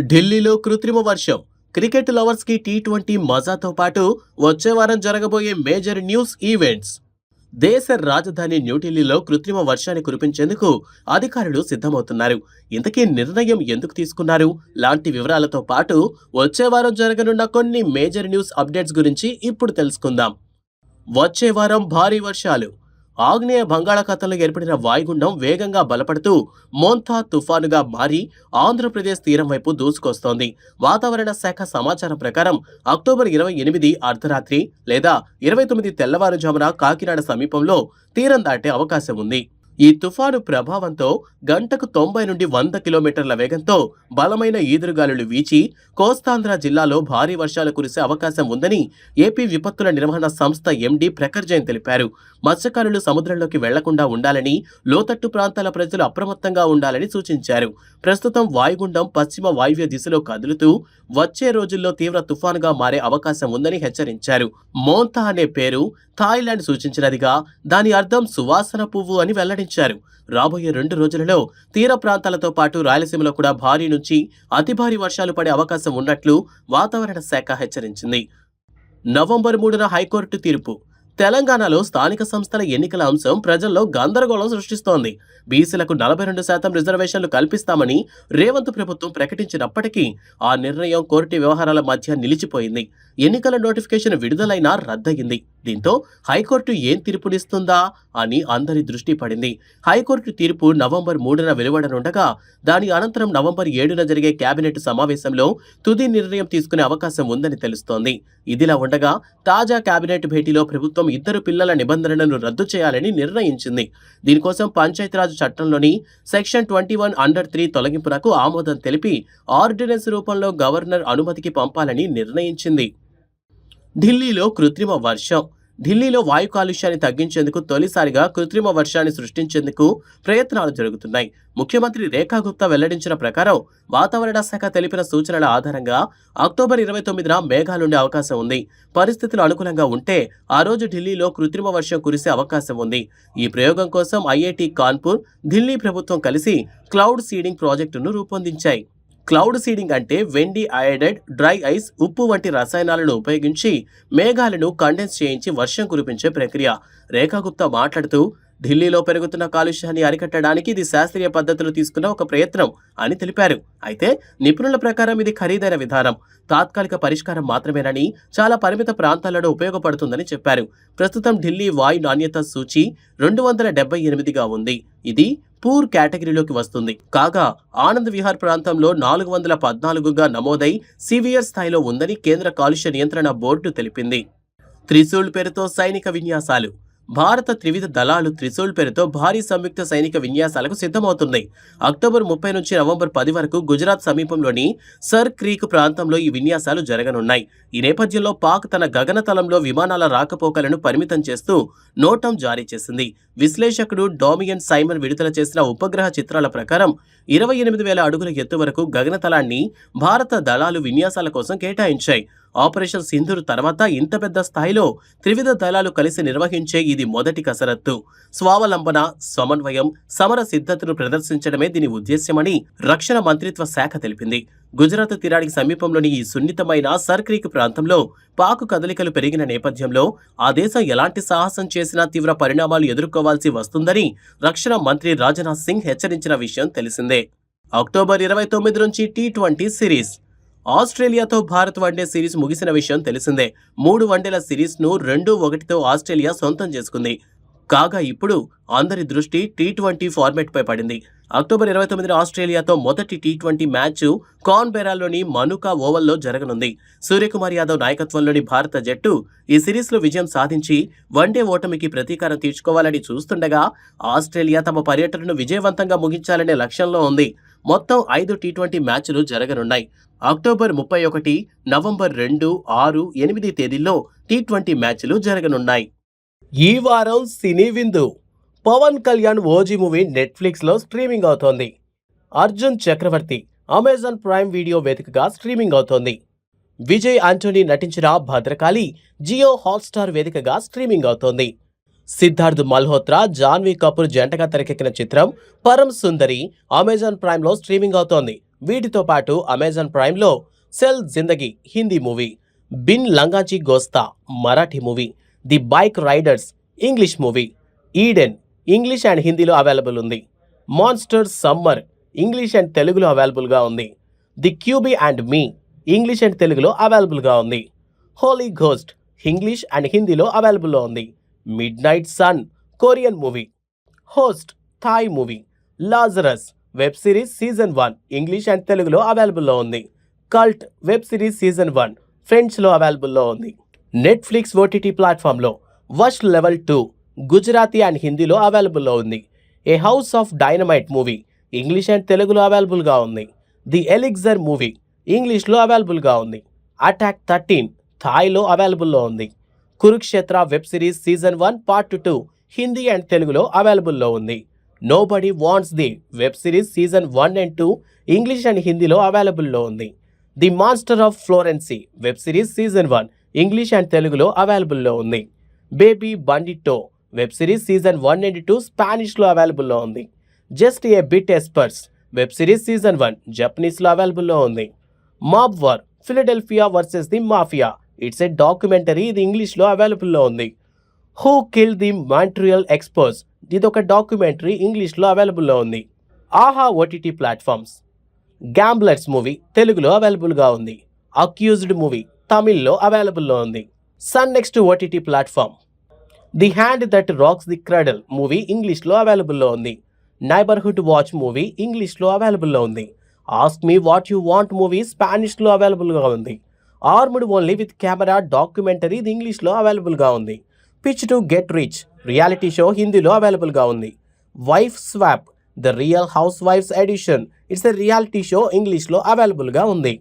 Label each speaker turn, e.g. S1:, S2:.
S1: ఢిల్లీలో కృత్రిమ వర్షం. క్రికెట్ లవర్స్కి టీ ట్వంటీ మజాతో పాటు వచ్చే వారం జరగబోయే మేజర్ న్యూస్ ఈవెంట్స్. దేశ రాజధాని న్యూఢిల్లీలో కృత్రిమ వర్షాన్ని కురిపించేందుకు అధికారులు సిద్ధమవుతున్నారు. ఇంతకీ నిర్ణయం ఎందుకు తీసుకున్నారు? లాంటి వివరాలతో పాటు వచ్చే వారం జరగనున్న కొన్ని మేజర్ న్యూస్ అప్డేట్స్ గురించి ఇప్పుడు తెలుసుకుందాం. వచ్చే వారం భారీ వర్షాలు. ఆగ్నేయ బంగాళాఖాతంలో ఏర్పడిన వాయుగుండం వేగంగా బలపడుతూ మోంతా తుఫానుగా మారి ఆంధ్రప్రదేశ్ తీరం వైపు దూసుకొస్తోంది. వాతావరణ శాఖ సమాచారం ప్రకారం అక్టోబర్ ఇరవై ఎనిమిది అర్ధరాత్రి లేదా ఇరవై తొమ్మిది తెల్లవారుజామున కాకినాడ సమీపంలో తీరం దాటే అవకాశం ఉంది. ఈ తుఫాను ప్రభావంతో గంటకు తొంభై నుండి వంద కిలోమీటర్ల వేగంతో బలమైన ఈదురుగాలులు వీచి కోస్తాంధ్ర జిల్లాలో భారీ వర్షాలు కురిసే అవకాశం ఉందని ఏపీ విపత్తుల నిర్వహణ సంస్థ ఎండీ ప్రఖర్ జైన్ తెలిపారు. మత్స్యకారులు సముద్రంలోకి వెళ్ళకుండా ఉండాలని లోతట్టు ప్రాంతాల ప్రజలు అప్రమత్తంగా ఉండాలని సూచించారు. ప్రస్తుతం వాయుగుండం పశ్చిమ వాయువ్య దిశలో కదులుతూ వచ్చే రోజుల్లో తీవ్ర తుఫానుగా మారే అవకాశం ఉందని హెచ్చరించారు. మోంతా అనే పేరు థాయిలాండ్ సూచించినదిగా దాని అర్థం సువాసన పువ్వు అని వెల్లడించారు. రాబోయే రెండు రోజులలో తీర ప్రాంతాలతో పాటు రాయలసీమలో కూడా భారీ నుంచి అతి భారీ వర్షాలు పడే అవకాశం ఉన్నట్లు వాతావరణ శాఖ హెచ్చరించింది. నవంబర్ మూడున హైకోర్టు తీర్పు. తెలంగాణలో స్థానిక సంస్థల ఎన్నికల అంశం ప్రజల్లో గందరగోళం సృష్టిస్తోంది. బీసీలకు నలభై రెండు శాతం రిజర్వేషన్లు కల్పిస్తామని రేవంత్ ప్రభుత్వం ప్రకటించినప్పటికీ ఆ నిర్ణయం కోర్టు వ్యవహారాల మధ్య నిలిచిపోయింది. ఎన్నికల నోటిఫికేషన్ విడుదలైనా రద్దయింది. దీంతో హైకోర్టు ఏం తీర్పునిస్తుందా అని అందరి దృష్టి పడింది. హైకోర్టు తీర్పు నవంబర్ మూడున వెలువడనుండగా దాని అనంతరం నవంబర్ ఏడున జరిగే కేబినెట్ సమావేశంలో తుది నిర్ణయం తీసుకునే అవకాశం ఉందని తెలుస్తోంది. ఇదిలా ఉండగా తాజా కేబినెట్ భేటీలో ప్రభుత్వం ఇద్దరు పిల్లల నిబంధనలను రద్దు చేయాలని నిర్ణయించింది. దీనికోసం పంచాయతీరాజ్ చట్టంలోని section twenty one under three తొలగింపునకు ఆమోదం తెలిపి ఆర్డినెన్స్ రూపంలో గవర్నర్ అనుమతికి పంపాలని నిర్ణయించింది. ఢిల్లీలో కృత్రిమ వర్షం. ఢిల్లీలో వాయు కాలుష్యాన్ని తగ్గించేందుకు తొలిసారిగా కృత్రిమ వర్షాన్ని సృష్టించేందుకు ప్రయత్నాలు జరుగుతున్నాయి. ముఖ్యమంత్రి రేఖా గుప్తా వెల్లడించిన ప్రకారం వాతావరణ శాఖ తెలిపిన సూచనల ఆధారంగా అక్టోబర్ ఇరవై తొమ్మిదిన మేఘాలుండే అవకాశం ఉంది. పరిస్థితులు అనుకూలంగా ఉంటే ఆ రోజు ఢిల్లీలో కృత్రిమ వర్షం కురిసే అవకాశం ఉంది. ఈ ప్రయోగం కోసం ఐఐటి కాన్పూర్ ఢిల్లీ ప్రభుత్వం కలిసి క్లౌడ్ సీడింగ్ ప్రాజెక్టును రూపొందించాయి. క్లౌడ్ సీడింగ్ అంటే వెండి అయోడైడ్ డ్రై ఐస్ ఉప్పు వంటి రసాయనాలను ఉపయోగించి మేఘాలను కండెన్స్ చేయించి వర్షం కురిపించే ప్రక్రియ. రేఖాగుప్తా మాట్లాడుతూ ఢిల్లీలో పెరుగుతున్న కాలుష్యాన్ని అరికట్టడానికి ఇది శాస్త్రీయ పద్ధతులు తీసుకున్న ఒక ప్రయత్నం అని తెలిపారు. అయితే నిపుణుల ప్రకారం ఇది ఖరీదైన విధానం. తాత్కాలిక పరిష్కారం మాత్రమేనని చాలా పరిమిత ప్రాంతాలలో ఉపయోగపడుతుందని చెప్పారు. ప్రస్తుతం ఢిల్లీ వాయు నాణ్యత సూచి రెండు వందల డెబ్బై ఎనిమిదిగా ఉంది. ఇది పూర్ కేటగిరీలోకి వస్తుంది. కాగా ఆనంద్ విహార్ ప్రాంతంలో నాలుగు వందల పద్నాలుగుగా నమోదై సివియర్ స్థాయిలో ఉందని కేంద్ర కాలుష్య నియంత్రణ బోర్డు తెలిపింది. త్రిశూల్ పేరుతో సైనిక విన్యాసాలు. భారత త్రివిధ దళాలు త్రిశూల్ పేరుతో భారీ సంయుక్త సైనిక విన్యాసాలకు సిద్ధమవుతున్నాయి. అక్టోబర్ ముప్పై నుంచి నవంబర్ పది వరకు గుజరాత్ సమీపంలోని సర్ క్రీక్ ప్రాంతంలో ఈ విన్యాసాలు జరగనున్నాయి. ఈ నేపథ్యంలో పాక్ తన గగనతలంలో విమానాల రాకపోకలను పరిమితం చేస్తూ నోటం జారీ చేసింది. విశ్లేషకుడు డామియన్ సైమన్ విడుదల చేసిన ఉపగ్రహ చిత్రాల ప్రకారం ఇరవై ఎనిమిది వేల అడుగుల ఎత్తు వరకు గగనతలాన్ని భారత దళాలు విన్యాసాల కోసం కేటాయించాయి. ఆపరేషన్ సింధూర్ తర్వాత ఇంత పెద్ద స్థాయిలో త్రివిధ దళాలు కలిసి నిర్వహించే ఇది మొదటి కసరత్తు. స్వావలంబన సమన్వయం సమర సిద్ధతను ప్రదర్శించడమే దీని ఉద్దేశ్యమని రక్షణ మంత్రిత్వ శాఖ తెలిపింది. గుజరాత్ తీరానికి సమీపంలోని ఈ సున్నితమైన సర్క్రీక్ ప్రాంతంలో పాకు కదలికలు పెరిగిన నేపథ్యంలో ఆ దేశం ఎలాంటి సాహసం చేసినా తీవ్ర పరిణామాలు ఎదుర్కోవాల్సి వస్తుందని రక్షణ మంత్రి రాజ్నాథ్ సింగ్ హెచ్చరించిన విషయం తెలిసిందే. అక్టోబర్ ఇరవై తొమ్మిది నుంచి టీ ట్వంటీ సిరీస్ ఆస్ట్రేలియాతో భారత్ వన్డే సిరీస్ ముగిసిన విషయం తెలిసిందే. మూడు వన్డేల సిరీస్ను రెండు ఒకటితో ఆస్ట్రేలియా సొంతం చేసుకుంది. కాగా ఇప్పుడు అందరి దృష్టి టీ ట్వంటీ ఫార్మాట్పై పడింది. అక్టోబర్ ఇరవై తొమ్మిదిన ఆస్ట్రేలియాతో మొదటి టీ ట్వంటీ మ్యాచ్ కాన్బెరాలోని మనుకా ఓవల్లో జరగనుంది. సూర్యకుమార్ యాదవ్ నాయకత్వంలోని భారత జట్టు ఈ సిరీస్లో విజయం సాధించి వన్డే ఓటమికి ప్రతీకారం తీర్చుకోవాలని చూస్తుండగా ఆస్ట్రేలియా తమ పర్యటనను విజయవంతంగా ముగించాలనే లక్ష్యంలో ఉంది. మొత్తం ఐదు టీ ట్వంటీ మ్యాచ్లు జరగనున్నాయి. అక్టోబర్ ముప్పై ఒకటి నవంబర్ రెండు ఆరు ఎనిమిది తేదీల్లో టీ ట్వంటీ మ్యాచ్లు జరగనున్నాయి. ఈ వారం సినీ విందు. పవన్ కళ్యాణ్ ఓజీ మూవీ నెట్ఫ్లిక్స్లో స్ట్రీమింగ్ అవుతోంది. Arjun Chakravarthy Amazon Prime Video వేదికగా స్ట్రీమింగ్ అవుతోంది. విజయ్ ఆంటోనీ నటించిన భద్రకాళి జియో హాట్స్టార్ వేదికగా స్ట్రీమింగ్ అవుతోంది. సిద్ధార్థ్ మల్హోత్రా జాన్వీ కపూర్ జంటగా తెరకెక్కిన చిత్రం పరం సుందరి అమెజాన్ ప్రైమ్లో స్ట్రీమింగ్ అవుతోంది. వీటితో పాటు అమెజాన్ ప్రైమ్లో cell Zindagi Hindi movie Bin Lagnachi Gosht Marathi movie the bike riders English movie Eden English and హిందీలో అవైలబుల్ ఉంది. మాన్స్టర్ సమ్మర్ ఇంగ్లీష్ అండ్ తెలుగులో అవైలబుల్గా ఉంది. The cubby and me English and తెలుగులో అవైలబుల్గా ఉంది. హోలీ ఘోస్ట్ ఇంగ్లీష్ అండ్ హిందీలో అవైలబుల్లో ఉంది. Midnight sun Korean movie host Thai movie Lazarus web series season one English and తెలుగులో అవైలబుల్లో ఉంది. Cult web series season one ఫ్రెండ్స్లో అవైలబుల్లో ఉంది. నెట్ఫ్లిక్స్ ఓటీటీ ప్లాట్ఫామ్లో Vash level two Gujarati and హిందీలో అవైలబుల్లో ఉంది. A house of dynamite movie English and తెలుగులో అవైలబుల్గా ఉంది. ది ఎలిగ్జర్ మూవీ ఇంగ్లీష్లో అవైలబుల్గా ఉంది. అటాక్ థర్టీన్ థాయ్లో అవైలబుల్లో ఉంది. Kurukshetra web series season one part two Hindi and తెలుగులో అవైలబుల్లో ఉంది. Nobody wants the web series season one and two English and హిందీలో అవైలబుల్లో ఉంది. The master of Florence web series season one English and తెలుగులో అవైలబుల్లో ఉంది. Baby bandito web series season one and two స్పానిష్లో అవైలబుల్లో ఉంది. Just a bit espers web series season one జపనీస్లో అవైలబుల్లో ఉంది. Mob war Philadelphia versus the mafia it's a documentary ఇది ఇంగ్లీష్లో అవైలబుల్లో ఉంది. Who kill the Montreal experts ఇది ఒక డాక్యుమెంటరీ ఇంగ్లీష్లో అవైలబుల్లో ఉంది. ఆహా ఓటీటీ ప్లాట్ఫామ్స్. గ్యాంబ్లర్స్ మూవీ తెలుగులో అవైలబుల్గా ఉంది. అక్యూజ్డ్ మూవీ తమిళ్ళో అవైలబుల్లో ఉంది. Sun next OTT platform. The hand that rocks the cradle movie ఇంగ్లీష్లో అవైలబుల్లో ఉంది. నైబర్హుడ్ వాచ్ మూవీ ఇంగ్లీష్లో అవైలబుల్లో ఉంది. Ask me what you want movie స్పానిష్లో అవైలబుల్గా ఉంది. Armed only with camera documentary ఇది ఇంగ్లీష్లో అవైలబుల్గా ఉంది. Pitch to get rich reality show హిందీలో అవైలబుల్గా ఉంది. వైఫ్ స్వాప్ ద రియల్ హౌస్ wives edition it's a reality show ఇంగ్లీష్లో అవైలబుల్గా ఉంది.